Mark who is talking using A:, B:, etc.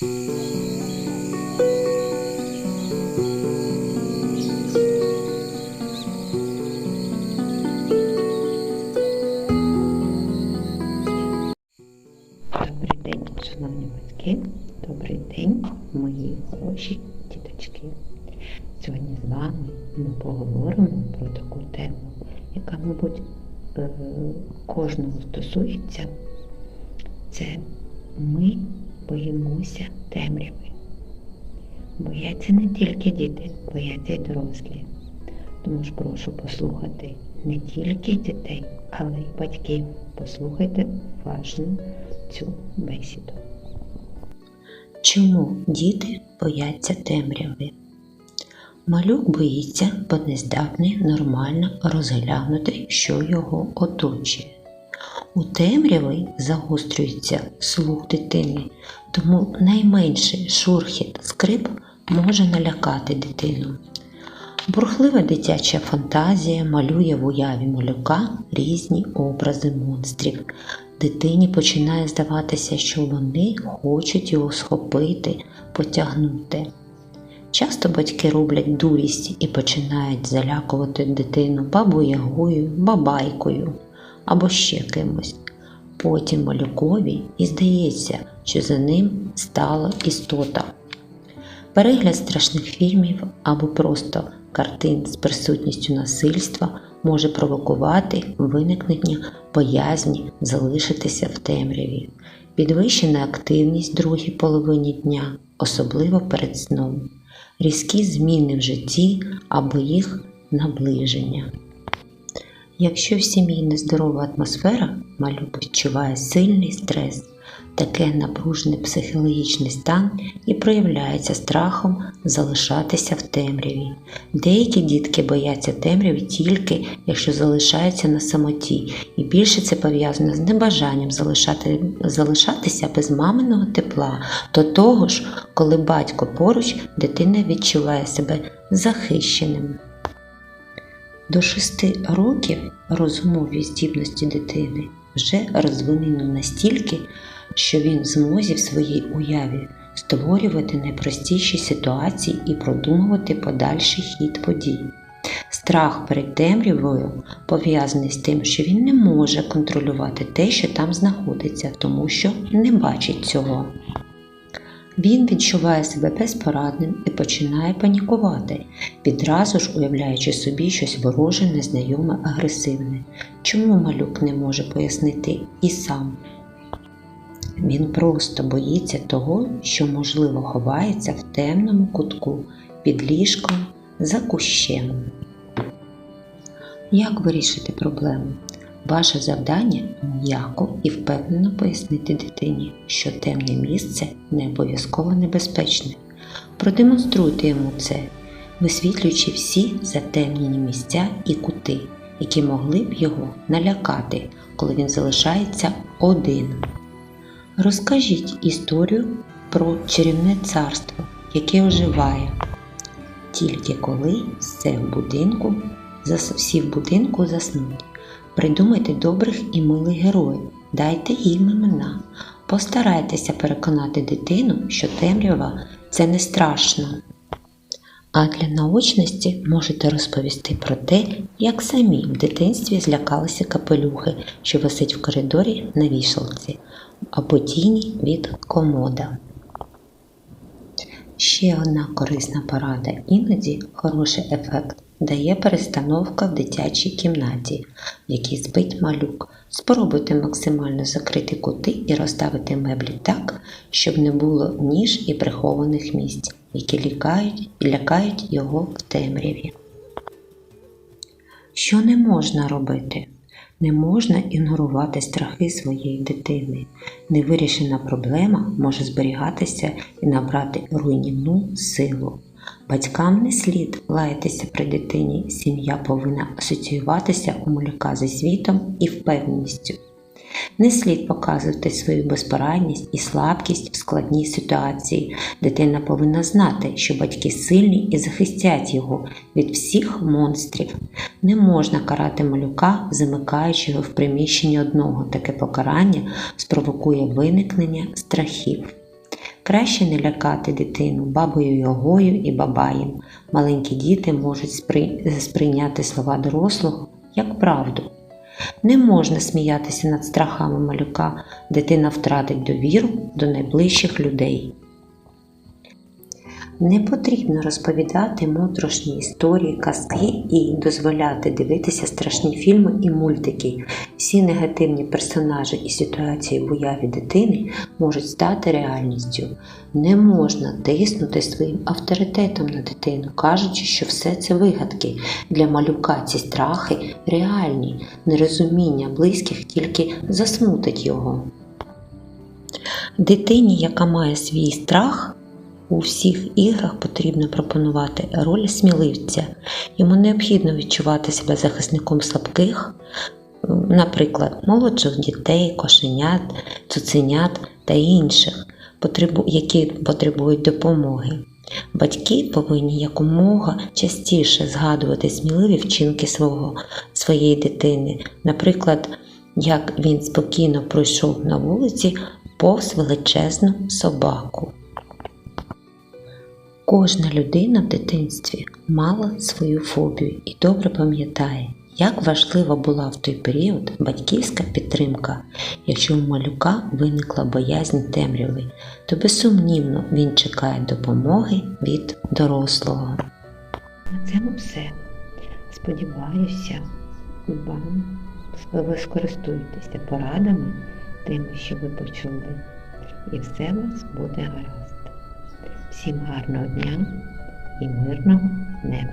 A: Добрий день, шановні батьки, добрий день, мої хороші діточки. Сьогодні з вами ми поговоримо про таку тему, яка, мабуть, е, кожного стосується. Це ми боїмося темряви. Бояться не тільки діти, бояться й дорослі. Тому ж прошу послухати не тільки дітей, але й батьків. Послухайте уважно цю бесіду. Чому діти бояться темряви? Малюк боїться, бо не здатний нормально розглянути, що його оточує. У темряві загострюється слух дитини, тому найменший шурхіт скрип може налякати дитину. Бурхлива дитяча фантазія малює в уяві малюка різні образи монстрів. Дитині починає здаватися, що вони хочуть його схопити, потягнути. Часто батьки роблять дурість і починають залякувати дитину бабу-ягою, бабайкою або ще кимось. Потім малюкові і здається, що за ним стала істота. Перегляд страшних фільмів або просто картин з присутністю насильства може провокувати виникнення боязні залишитися в темряві, підвищена активність другій половині дня, особливо перед сном, різкі зміни в житті або їх наближення. Якщо в сім'ї нездорова атмосфера, малюк відчуває сильний стрес, таке напружений психологічний стан і проявляється страхом залишатися в темряві. Деякі дітки бояться темряви тільки якщо залишаються на самоті, і більше це пов'язано з небажанням залишати, залишатися без маминого тепла. До того ж, коли батько поруч, дитина відчуває себе захищеним. До шести років розумові здібності дитини вже розвинено настільки, що він в змозі в своїй уяві створювати найпростіші ситуації і продумувати подальший хід подій. Страх перед темрявою пов'язаний з тим, що він не може контролювати те, що там знаходиться, тому що не бачить цього. Він відчуває себе безпорадним і починає панікувати, відразу ж уявляючи собі щось вороже, незнайоме, агресивне. Чому малюк не може пояснити і сам? Він просто боїться того, що, можливо, ховається в темному кутку під ліжком за кущем. Як вирішити проблему? Ваше завдання м'яко і впевнено пояснити дитині, що темне місце не обов'язково небезпечне. Продемонструйте йому це, висвітлюючи всі затемнені місця і кути, які могли б його налякати, коли він залишається один. Розкажіть історію про чарівне царство, яке оживає, тільки коли все в будинку, всі в будинку заснуть. Придумайте добрих і милих героїв, дайте їм імена. Постарайтеся переконати дитину, що темрява це не страшно. А для наочності можете розповісти про те, як самі в дитинстві злякалися капелюхи, що висить в коридорі на вішалці, або тіні від комода. Ще одна корисна порада. Іноді хороший ефект дає перестановка в дитячій кімнаті, в якій спить малюк. Спробуйте максимально закрити кути і розставити меблі так, щоб не було ніж і прихованих місць, які лякають і лякають його в темряві. Що не можна робити? Не можна ігнорувати страхи своєї дитини. Невирішена проблема може зберігатися і набрати руйнівну силу. Батькам не слід лаятися при дитині, сім'я повинна асоціюватися у малюка зі світом і впевненістю. Не слід показувати свою безпорадність і слабкість в складній ситуації. Дитина повинна знати, що батьки сильні і захистять його від всіх монстрів. Не можна карати малюка, замикаючи його в приміщенні одного. Таке покарання спровокує виникнення страхів. Краще не лякати дитину бабою Йогою і бабаєм. Маленькі діти можуть спри- сприйняти слова дорослого як правду. Не можна сміятися над страхами малюка, дитина втратить довіру до найближчих людей. Не потрібно розповідати моторошні історії, казки і дозволяти дивитися страшні фільми і мультики. Всі негативні персонажі і ситуації в уяві дитини можуть стати реальністю. Не можна тиснути своїм авторитетом на дитину, кажучи, що все це вигадки. Для малюка ці страхи реальні, нерозуміння близьких тільки засмутить його. Дитині, яка має свій страх, у всіх іграх потрібно пропонувати роль сміливця. Йому необхідно відчувати себе захисником слабких, наприклад, молодших дітей, кошенят, цуценят та інших, які потребують допомоги. Батьки повинні якомога частіше згадувати сміливі вчинки свого, своєї дитини, наприклад, як він спокійно пройшов на вулиці повз величезну собаку. Кожна людина в дитинстві мала свою фобію і добре пам'ятає, як важлива була в той період батьківська підтримка. Якщо у малюка виникла боязнь темряви, то безсумнівно він чекає допомоги від дорослого. На цьому все. Сподіваюся, вам ви скористуєтеся порадами, тими, що ви почули, і все у вас буде гаразд. sinh hoạt nốt nhắn im ướt nóng nẹp